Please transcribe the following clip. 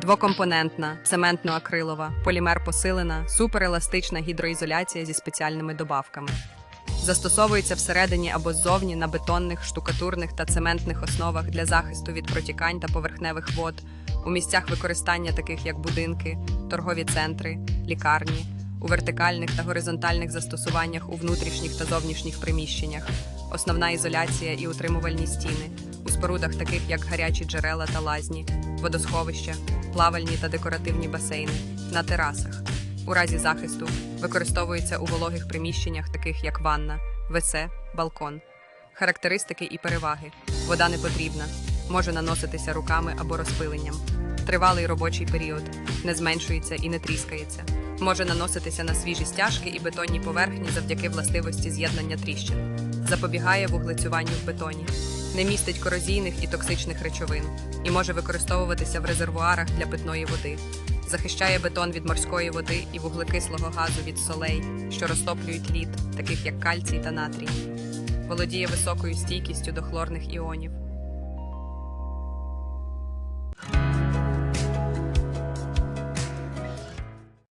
Двокомпонентна, цементно-акрилова, полімер посилена, супереластична гідроізоляція зі спеціальними добавками. Застосовується всередині або ззовні на бетонних, штукатурних та цементних основах для захисту від протікань та поверхневих вод, у місцях використання, таких як будинки, торгові центри, лікарні, у вертикальних та горизонтальних застосуваннях у внутрішніх та зовнішніх приміщеннях, основна ізоляція і утримувальні стіни, у спорудах, таких як гарячі джерела та лазні, водосховища, плавальні та декоративні басейни, на терасах. У разі захисту використовується у вологих приміщеннях, таких як ванна, ВС, балкон. Характеристики і переваги: вода не потрібна, може наноситися руками або розпиленням. Тривалий робочий період не зменшується і не тріскається. Може наноситися на свіжі стяжки і бетонні поверхні завдяки властивості з'єднання тріщин. Запобігає вуглецюванню в бетоні, не містить корозійних і токсичних речовин і може використовуватися в резервуарах для питної води. Захищає бетон від морської води і вуглекислого газу від солей, що розтоплюють лід, таких як кальцій та натрій. Володіє високою стійкістю до хлорних іонів.